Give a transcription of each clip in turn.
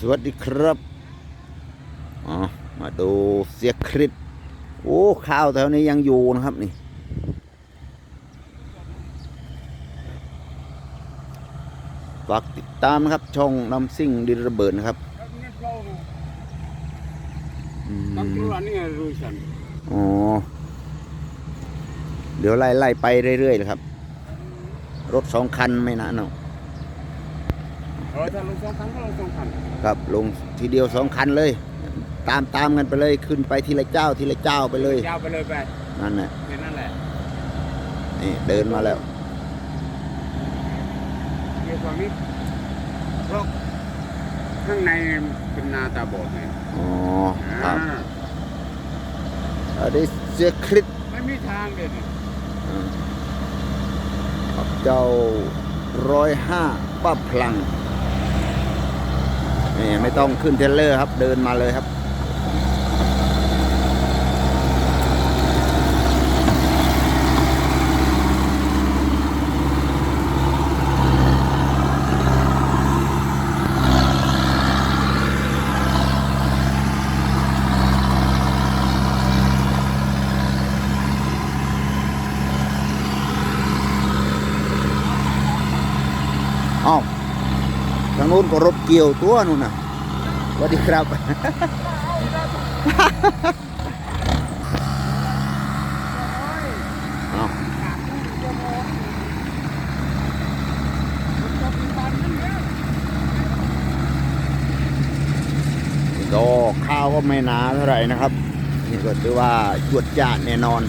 สวัสดีครับอ๋อมาดูเสียคริสโอ้ข้าวแถวนี้ยังอยู่นะครับนี่ ฝากติดตามนะครับ ช่องน้ำซิ่งดินระเบิดนะครับอืมอ๋อ เดี๋ยวไล่ไล่ไปเรื่อยๆเลยครับ รถสองคันไม่นะเนาะ Kalau tak losong kan, kalau losong kan. ครับลงทีเดียวสองคันเลย ตามตามกันไปเลยขึ้นไปทีละเจ้าทีละเจ้าไปเลย Jauh boleh bay. นั่นแหละ Memang lah. นี่เดินมาแล้ว Dia suami. Rok. ข้างในเป็นนาตาบอดไงอ๋อครับอ่าอันนี้เสียคริสไม่มีทางเลยเนี่ยอ่ากับเจ้าร้อยห้าป้าพลัง นี่ไม่ต้องขึ้นเทเลอร์ครับ เดินมาเลยครับ นู้นก็รถเกี่ยวตัวนู่นน่ะสวัสดีครับอ้าวก็ข้าวก็ไม่หนาเท่าไหร่นะครับ นี่ก็ถือว่าจวดจ้าแน่นอน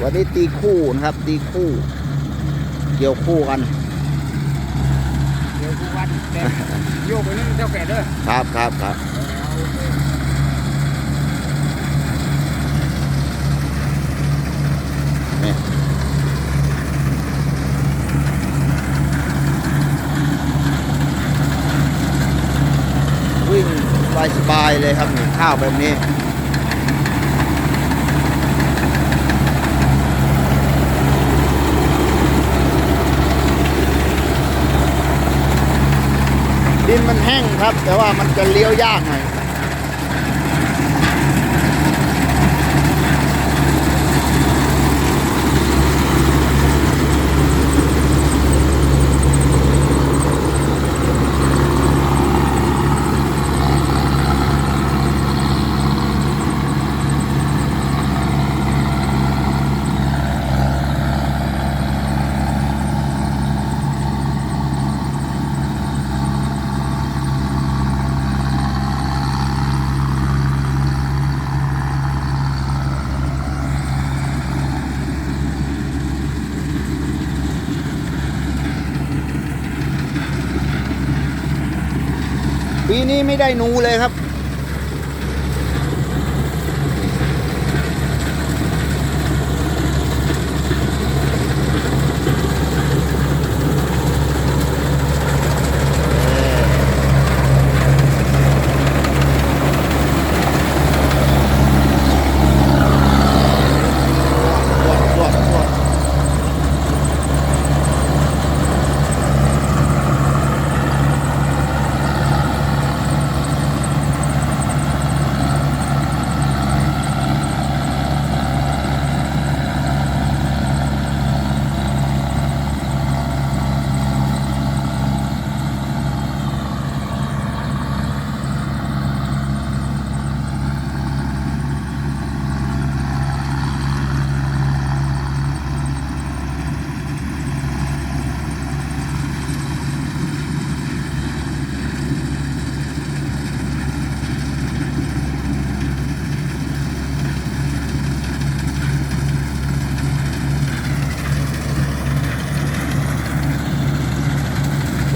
วันนี้ตีคู่นะครับ ตีคู่ เกี่ยวคู่กันันโยกไปนี่เจ้าแก่เด้อครับครับครับนี่วิ่งสบายๆเลยครับนี่ข้าวแบบนี้ ดินมันแห้งครับ แต่ว่ามันจะเลี้ยวยากหน่อยปี นี้ไม่ได้นูเลยครับ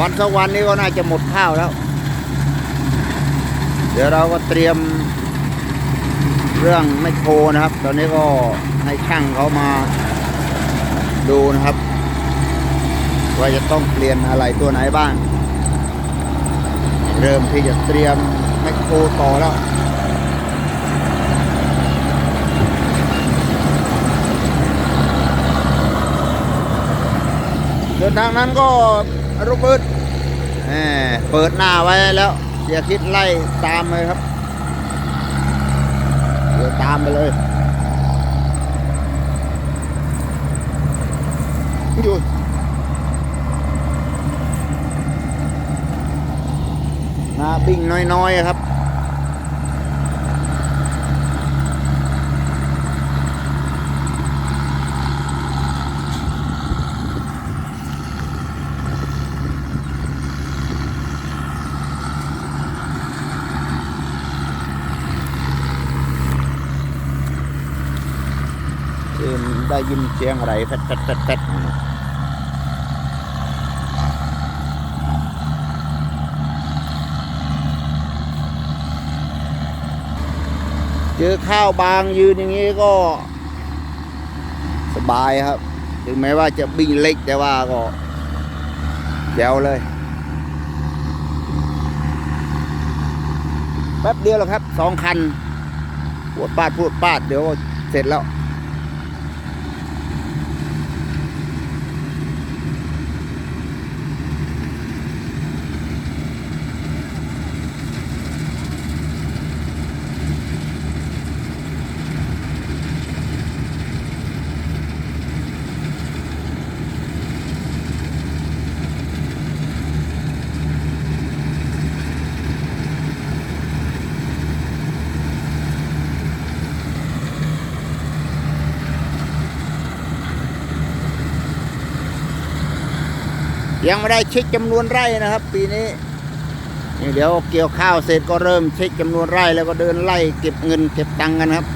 วันสักวันนี้ก็น่าจะหมดข้าวแล้ว เดี๋ยวเราก็เตรียมเรื่องไมโครนะครับ ตอนนี้ก็ให้ช่างเขามาดูนะครับ ว่าจะต้องเปลี่ยนอะไรตัวไหนบ้าง เริ่มที่จะเตรียมไมโครต่อแล้วส่วนทางนั้นก็ โรเบิร์ตเอแหมเปิดหน้าไว้แล้วเสียคิดไล่ตามเลยครับเดี๋ยวตามไปเลย อยู่หน้าบิ่งน้อยๆครับ เอ็ม ได้ยินเสียงอะไรแฟดแฟดแฟดแฟดเจอข้าวบางยืนอย่างนี้ก็ สบายครับ ถึงแม้ว่าจะบิ้งเล็กแต่ว่าก็แจวเลย แป๊บเดียวแล้วครับสองคัน ปวดปาดปวดปาดเดี๋ยวเสร็จแล้ว ยังไม่ได้เช็คจำนวนไร่นะครับ ปีนี้นเดี๋ยวเกี่ยวข้าวเสร็จก็เริ่มเช็คจำนวนไร่แล้วก็เดินไล่เก็บเงินเก็บตังค์กันครับ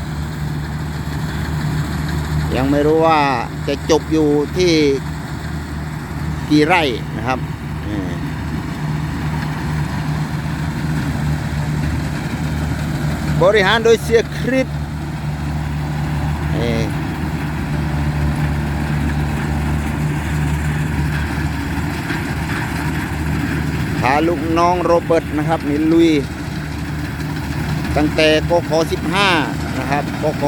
ยังไม่รู้ว่าจะจบอยู่ที่กี่ไร่นะครับบริหารโดยเสียคริสนี่ พาลูกน้องโรเบิร์ตนะครับนี่ลุย ตั้งแต่กค15นะครับกค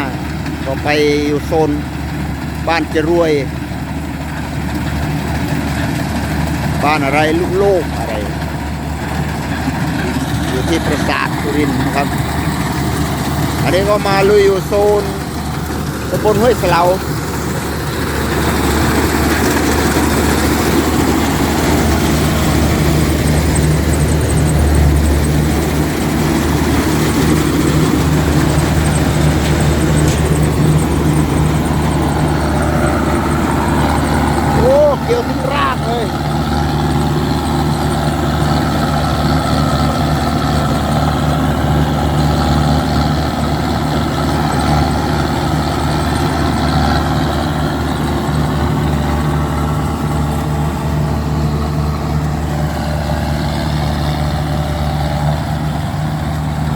15ก็ไปอยู่โซนบ้านจะรวย บ้านอะไรลูกโลกอะไร อยู่ที่ปราสาทสุรินนะครับ อันนี้ก็มาลุยอยู่โซนตำบลห้วยเสลา โอ้เกี่ยวทุกรากเลย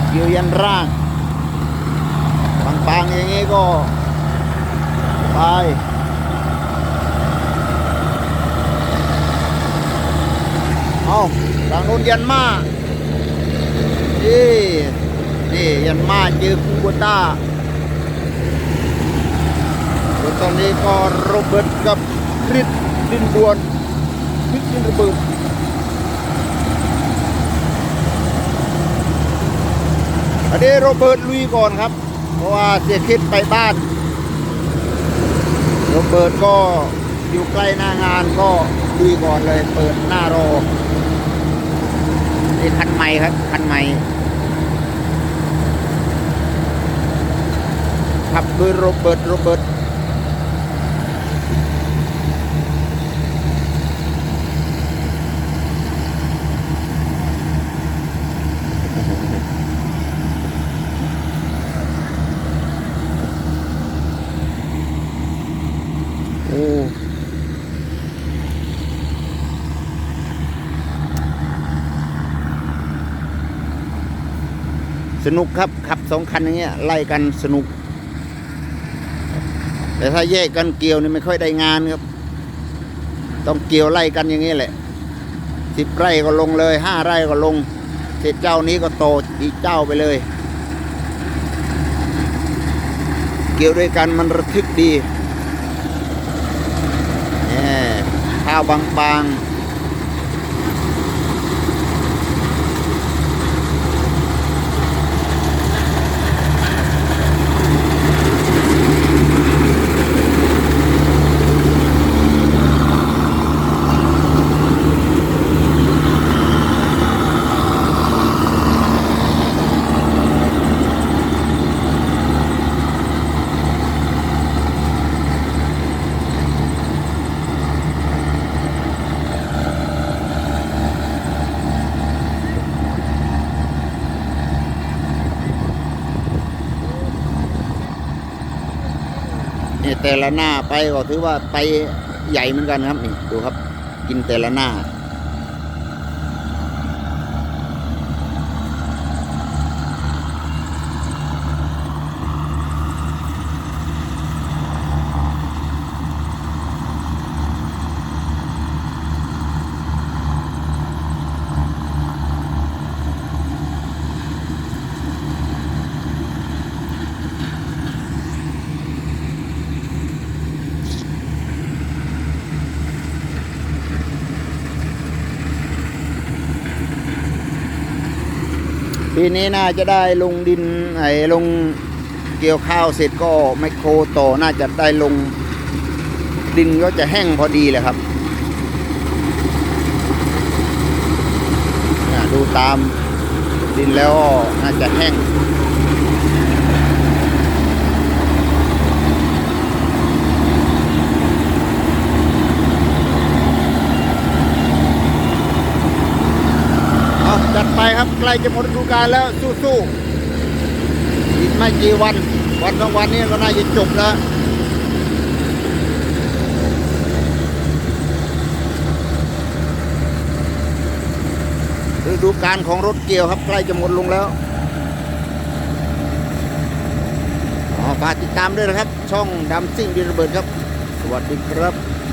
เกี่ ยวยันร่ากบางๆอย่างนี้ก็ไปเอาทางนู้นยันมานี่นี่ยันมาเจอคูโบต้าตอนนี้ก็โรเบิร์ตกับคริสดินดวนคริสดินระเบิด อันนี้โรเบิร์ตลุยก่อนครับ เพราะว่าเสียคิดไปบ้าน โรเบิร์ตก็อยู่ใกล้หน้างานก็ลุยก่อนเลยเปิดหน้ารอนี่คันใหม่ครับคันใหม่ขับโดยโรเบิร์ตโรเบิร์ตโอ้ สนุกครับขับสองคันอย่างเงี้ยไล่กันสนุก แต่ถ้าแยกกันเกี่ยวนี่ไม่ค่อยได้งานครับ ต้องเกี่ยวไล่กันอย่างนี้แหละสิบไร่ก็ลงเลยห้าไร่ก็ลงเสร็จเจ้านี้ก็โตอีกเจ้าไปเลย เกี่ยวด้วยกันมันระทึกดีแหมข้าวบางๆ แต่ละหน้าไปก็ถือว่าไปใหญ่เหมือนกันครับนี่ดูครับ กินแต่ละหน้า ปีนี้น่าจะได้ลงดินไอ้ลงเกี่ยวข้าวเสร็จก็ไมโครต่อน่าจะได้ลงดินก็จะแห้งพอดีเลยครับนี่ดูตามดินแล้วน่าจะแห้ง เอาจัดไปครับ ใกล้จะหมดฤดูกาลแล้วสู้ๆอีกไม่กี่วัน วันสองวันนี้ก็น่าจะจบแล้วฤดูกาลของรถเกี่ยวครับ ใกล้จะหมดลงแล้วฝากติดตามด้วยนะครับ ช่องดำซิ่งดินระเบิดครับ สวัสดีครับ